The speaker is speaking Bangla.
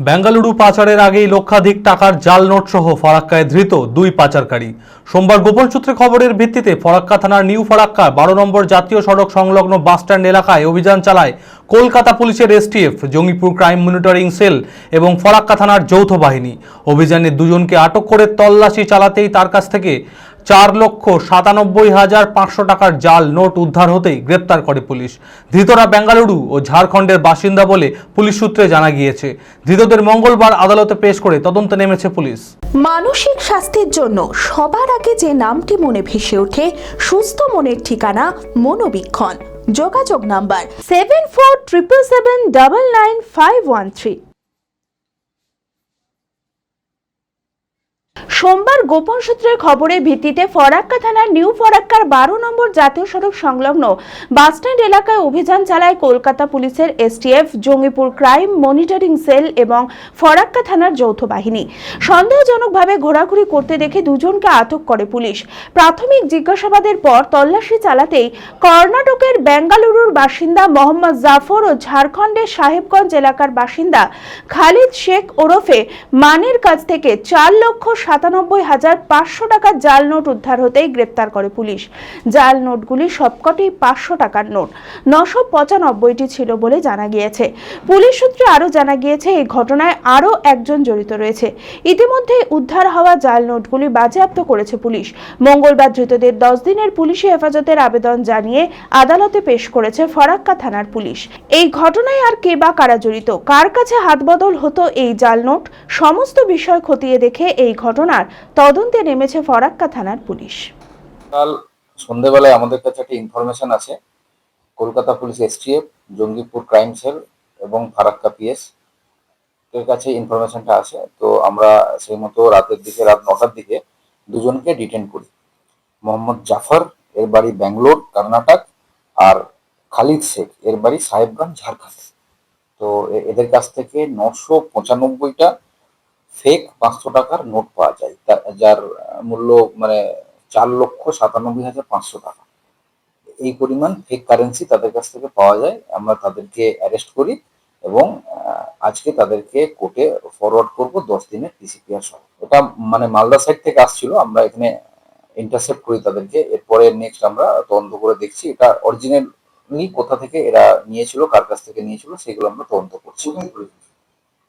বেঙ্গালুরু পাচারের আগেই লক্ষাধিক টাকার জাল নোট সহ ফরাক্কায় ধৃত দুই পাচারকারী। সোমবার গোপন সূত্রে খবরের ভিত্তিতে ফরাক্কা থানার নিউ ফরাক্কা বারো নম্বর জাতীয় সড়ক সংলগ্ন বাসস্ট্যান্ড এলাকায় অভিযান চালায় কলকাতা পুলিশের STF, Jangipur crime monitoring cell এবং ফরাক্কা থানার যৌথ বাহিনী। অভিযানে দুজনকে আটক করে তল্লাশি চালাতেই তার কাছ থেকে চার লক্ষ সাতানব্বই হাজার পাঁচশো টাকার জাল নোট উদ্ধার হতেই গ্রেপ্তার করে পুলিশ। ধৃতরা বেঙ্গালুরু ও ঝাড়খণ্ডের বাসিন্দা বলে পুলিশ সূত্রে জানা গিয়েছে। ধৃতদের মঙ্গলবার আদালতে পেশ করে তদন্তে নেমেছে পুলিশ। মানসিক স্বাস্থ্যের জন্য সবার আগে যে নামটি মনে ভেসে ওঠে, সুস্থ মনের ঠিকানা মনোবীক্ষণ। যোগাযোগ number seven four triple seven double nine five one three সোমবার গোপন সূত্রের খবরের ভিত্তিতে ফরাক্কা থানার নিউ ফরাক্কার বারো নম্বর জাতীয় সড়ক সংলগ্ন বাসস্ট্যান্ড এলাকায় অভিযান চালায় কলকাতা পুলিশের STF, Jangipur crime, monitoring cell এবং ফরাক্কা থানার যৌথ বাহিনী। সন্দেহজনকভাবে ঘোরাঘুরি করতে দেখে দুজনকে আটক করে পুলিশ। প্রাথমিক জিজ্ঞাসাবাদের পর তল্লাশি চালাতেই কর্ণাটকের বেঙ্গালুরুর বাসিন্দা মোহাম্মদ জাফর ও ঝাড়খণ্ডের সাহেবগঞ্জ এলাকার বাসিন্দা খালিদ শেখ ওরফে মানের কাছ থেকে চার লক্ষ সাতানব্বই হাজার পাঁচশো টাকার জাল নোট উদ্ধার হতেই গ্রেপ্তার করে পুলিশ। জাল নোটগুলি সবকটি পাঁচশো টাকার নোট। নশো পঁচানব্বইটি ছিল বলে জানা গিয়েছে। পুলিশ সূত্রে আরও জানা গিয়েছে, এই ঘটনায় আরও একজন জড়িত রয়েছে। ইতিমধ্যে উদ্ধার হওয়া জাল নোটগুলি বাজেয়াপ্ত করেছে পুলিশ। মঙ্গলবার ধৃতদের দশ দিনের পুলিশি হেফাজতের আবেদন জানিয়ে আদালতে পেশ করেছে ফরাক্কা থানার পুলিশ। এই ঘটনায় আর কে বা কারা জড়িত? কার কাছে হাতবদল হতো এই জাল নোট? সমস্ত বিষয় খতিয়ে দেখে এই ঘটনার তদন্তে নেমেছে ফরাক্কা থানার পুলিশ। কাল সন্ধেবেলায় আমাদের কাছে একটা ইনফরমেশন আছে। Kolkata police STF Jangipur crime cell এবং ফারাক্কা পিএস এর কাছে ইনফরমেশনটা আছে। তো আমরা সেই মতো রাতের দিকে, রাত নটার দিকে দুজনকে ডিটেন করি। মোহাম্মদ জাফর, এর বাড়ি ব্যাঙ্গালোর, কর্ণাটক, আর খালিদ শেখ, এর বাড়ি সাহেবগঞ্জ, ঝাড়খণ্ড। তো এদের কাছ থেকে নশো পঁচানব্বইটা ফেক পাঁচশো টাকার নোট পাওয়া যায়। যার মূল্য মানে চার লক্ষ সাতানব্বই হাজার পাঁচশো টাকা। এই পরিমাণ ফেক কারেন্সি তাদের কাছ থেকে পাওয়া যায়। আমরা তাদেরকে অ্যারেস্ট করি এবং আজকে তাদেরকে কোর্টে ফরওয়ার্ড করব দশ দিনের পিসিপিআর সহ। এটা মানে মালদা সাইড থেকে আসছিল। আমরা এখানে ইন্টারসেপ্ট করি তাদেরকে। এরপরে নেক্সট আমরা তদন্ত করে দেখছি এটা অরিজিনালি কোথা থেকে এরা নিয়েছিল, কার কাছ থেকে নিয়েছিল, সেগুলো আমরা তদন্ত করছি।